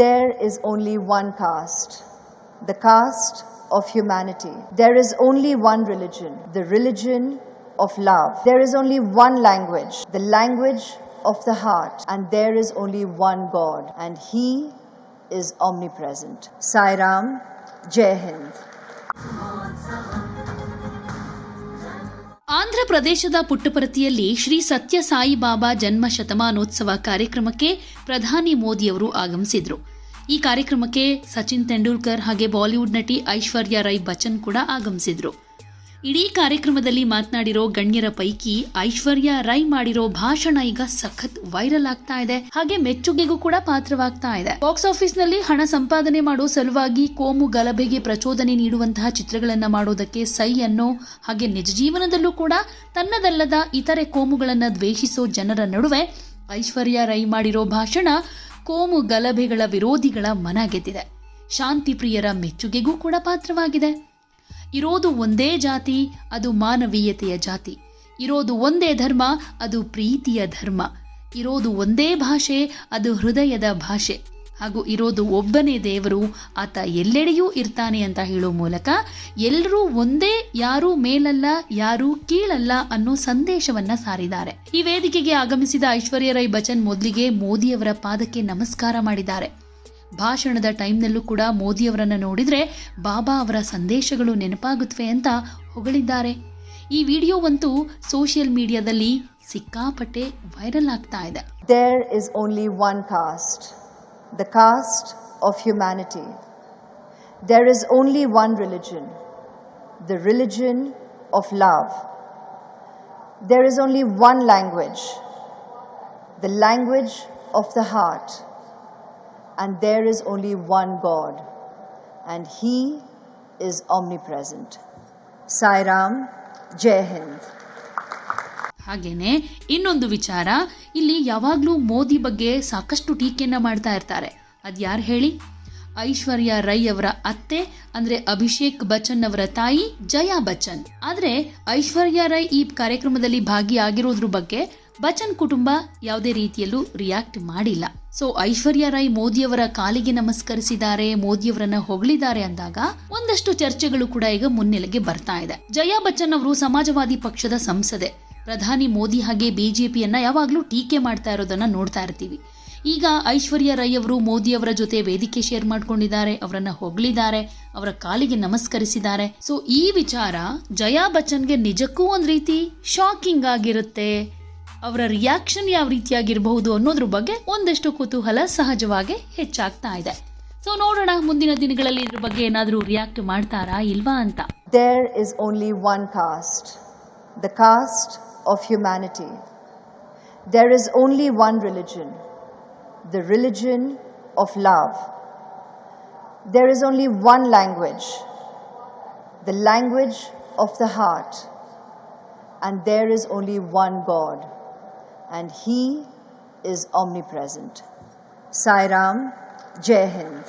There is only one caste, the caste of humanity. There is only one religion, the religion of love. There is only one language, the language of the heart. And there is only one God, and He is omnipresent. Sai Ram, Jai Hind. Andhra ಪ್ರದೇಶದ ಪುಟ್ಟಪರತಿಯಲ್ಲಿ ಶ್ರೀ ಸತ್ಯ ಸಾಯಿಬಾಬಾ ಜನ್ಮ ಶತಮಾನೋತ್ಸವ ಕಾರ್ಯಕ್ರಮಕ್ಕೆ ಪ್ರಧಾನಿ ಮೋದಿಯವರು ಆಗಮಿಸಿದ್ರು ಈ ಕಾರ್ಯಕ್ರಮಕ್ಕೆ ಸಚಿನ್ ತೆಂಡೂಲ್ಕರ್ ಹಾಗೆ ಬಾಲಿವುಡ್ ನಟಿ ಐಶ್ವರ್ಯ ರೈ ಬಚ್ಚನ್ ಕೂಡ ಆಗಮಿಸಿದ್ರು. ಇಡೀ ಕಾರ್ಯಕ್ರಮದಲ್ಲಿ ಮಾತನಾಡಿರೋ ಗಣ್ಯರ ಪೈಕಿ ಐಶ್ವರ್ಯ ರೈ ಮಾಡಿರೋ ಭಾಷಣ ಈಗ ಸಖತ್ ವೈರಲ್ ಆಗ್ತಾ ಇದೆ. ಹಾಗೆ ಮೆಚ್ಚುಗೆಗೂ ಕೂಡ ಪಾತ್ರವಾಗ್ತಾ ಇದೆ. ಬಾಕ್ಸ್ ಆಫೀಸ್ನಲ್ಲಿ ಹಣ ಸಂಪಾದನೆ ಮಾಡೋ ಸಲುವಾಗಿ ಕೋಮು ಗಲಭೆಗೆ ಪ್ರಚೋದನೆ ನೀಡುವಂತಹ ಚಿತ್ರಗಳನ್ನ ಮಾಡೋದಕ್ಕೆ ಸೈ ಅನ್ನೋ ಹಾಗೆ ನಿಜ ಜೀವನದಲ್ಲೂ ಕೂಡ ತನ್ನದಲ್ಲದ ಇತರೆ ಕೋಮುಗಳನ್ನ ದ್ವೇಷಿಸೋ ಜನರ ನಡುವೆ ಐಶ್ವರ್ಯ ರೈ ಮಾಡಿರೋ ಭಾಷಣ ಕೋಮು ಗಲಭೆಗಳ ವಿರೋಧಿಗಳ ಮನ ಗೆದ್ದಿದೆ. ಶಾಂತಿ ಪ್ರಿಯರ ಮೆಚ್ಚುಗೆಗೂ ಕೂಡ ಪಾತ್ರವಾಗಿದೆ. ಇರೋದು ಒಂದೇ ಜಾತಿ, ಅದು ಮಾನವೀಯತೆಯ ಜಾತಿ. ಇರೋದು ಒಂದೇ ಧರ್ಮ, ಅದು ಪ್ರೀತಿಯ ಧರ್ಮ. ಇರೋದು ಒಂದೇ ಭಾಷೆ, ಅದು ಹೃದಯದ ಭಾಷೆ. ಹಾಗೂ ಇರೋದು ಒಬ್ಬನೇ ದೇವರು ಆತ ಎಲ್ಲೆಡೆಯೂ ಇರ್ತಾನೆ ಅಂತ ಹೇಳೋ ಮೂಲಕ ಎಲ್ಲರೂ ಒಂದೇ ಯಾರೂ ಮೇಲಲ್ಲ ಯಾರೂ ಕೀಳಲ್ಲ ಅನ್ನೋ ಸಂದೇಶವನ್ನ ಸಾರಿದ್ದಾರೆ. ಈ ವೇದಿಕೆಗೆ ಆಗಮಿಸಿದ ಐಶ್ವರ್ಯ ರೈ ಬಚ್ಚನ್ ಮೊದಲಿಗೆ ಮೋದಿಯವರ ಪಾದಕ್ಕೆ ನಮಸ್ಕಾರ ಮಾಡಿದ್ದಾರೆ. ಭಾಷಣದ ಟೈಮ್ನಲ್ಲೂ ಕೂಡ ಮೋದಿಯವರನ್ನು ನೋಡಿದರೆ ಬಾಬಾ ಅವರ ಸಂದೇಶಗಳು ನೆನಪಾಗುತ್ತವೆ ಅಂತ ಹೊಗಳಿದ್ದಾರೆ. ಈ ವಿಡಿಯೋವಂತೂ ಸೋಷಿಯಲ್ ಮೀಡಿಯಾದಲ್ಲಿ ಸಿಕ್ಕಾಪಟ್ಟೆ ವೈರಲ್ ಆಗ್ತಾ ಇದೆ. There is only one caste, the caste of humanity. There is only one religion, the religion of love. There is only one language, the language of the heart. And there is only one God, and He is omnipresent. Sai Ram, Jai Hind. ಹಾಗೇನೆ ಇನ್ನೊಂದು ವಿಚಾರ, ಇಲ್ಲಿ ಯಾವಾಗಲೂ ಮೋದಿ ಬಗ್ಗೆ ಸಾಕಷ್ಟು ಟೀಕೆಯನ್ನು ಮಾಡ್ತಾ ಇರ್ತಾರೆ. ಅದ್ಯಾರು ಹೇಳಿ? ಐಶ್ವರ್ಯ ರೈ ಅವರ ಅತ್ತೆ, ಅಂದ್ರೆ ಅಭಿಷೇಕ್ ಬಚ್ಚನ್ ಅವರ ತಾಯಿ ಜಯಾ ಬಚ್ಚನ್. ಆದರೆ ಐಶ್ವರ್ಯ ರೈ ಈ ಕಾರ್ಯಕ್ರಮದಲ್ಲಿ ಭಾಗಿಯಾಗಿರೋದ್ರ ಬಗ್ಗೆ ಬಚ್ಚನ್ ಕುಟುಂಬ ಯಾವುದೇ ರೀತಿಯಲ್ಲೂ ರಿಯಾಕ್ಟ್ ಮಾಡಿಲ್ಲ. ಸೊ ಐಶ್ವರ್ಯ ರೈ ಮೋದಿಯವರ ಕಾಲಿಗೆ ನಮಸ್ಕರಿಸಿದ್ದಾರೆ ಮೋದಿಯವರನ್ನ ಹೊಗಳಿದ್ದಾರೆ ಅಂದಾಗ ಒಂದಷ್ಟು ಚರ್ಚೆಗಳು ಕೂಡ ಈಗ ಮುನ್ನೆಲೆಗೆ ಬರ್ತಾ ಇದೆ. ಜಯಾ ಬಚ್ಚನ್ ಅವರು ಸಮಾಜವಾದಿ ಪಕ್ಷದ ಸಂಸದೆ. ಪ್ರಧಾನಿ ಮೋದಿ ಹಾಗೆ ಬಿಜೆಪಿಯನ್ನ ಯಾವಾಗಲೂ ಟೀಕೆ ಮಾಡ್ತಾ ಇರೋದನ್ನು ನೋಡ್ತಾ ಇರ್ತೀವಿ. ಈಗ ಐಶ್ವರ್ಯ ರೈ ಅವರು ಮೋದಿ ಅವರ ಜೊತೆ ವೇದಿಕೆ ಶೇರ್ ಮಾಡ್ಕೊಂಡಿದ್ದಾರೆ, ಅವರನ್ನು ಹೊಗಳಿದ್ದಾರೆ, ಅವರ ಕಾಲಿಗೆ ನಮಸ್ಕರಿಸಿದ್ದಾರೆ. ಸೊ ಈ ವಿಚಾರ ಜಯಾ ಬಚ್ಚನ್ಗೆ ನಿಜಕ್ಕೂ ಒಂದು ರೀತಿ ಶಾಕಿಂಗ್ ಆಗಿರುತ್ತೆ. ಅವರ ರಿಯಾಕ್ಷನ್ ಯಾವ ರೀತಿಯಾಗಿರಬಹುದು ಅನ್ನೋದ್ರ ಬಗ್ಗೆ ಒಂದಷ್ಟು ಕುತೂಹಲ ಸಹಜವಾಗಿ ಹೆಚ್ಚಾಗ್ತಾ ಇದೆ. ಸೊ ನೋಡೋಣ ಮುಂದಿನ ದಿನಗಳಲ್ಲಿ ಇದ್ರ ಬಗ್ಗೆ ಏನಾದರೂ ರಿಯಾಕ್ಟ್ ಮಾಡ್ತಾರಾ ಇಲ್ವಾ ಅಂತ. There is only one caste the caste of humanity. There is only one religion, the religion of love. There is only one language, the language of the heart. And there is only one God, and He is omnipresent. Sai Ram, Jai Hind.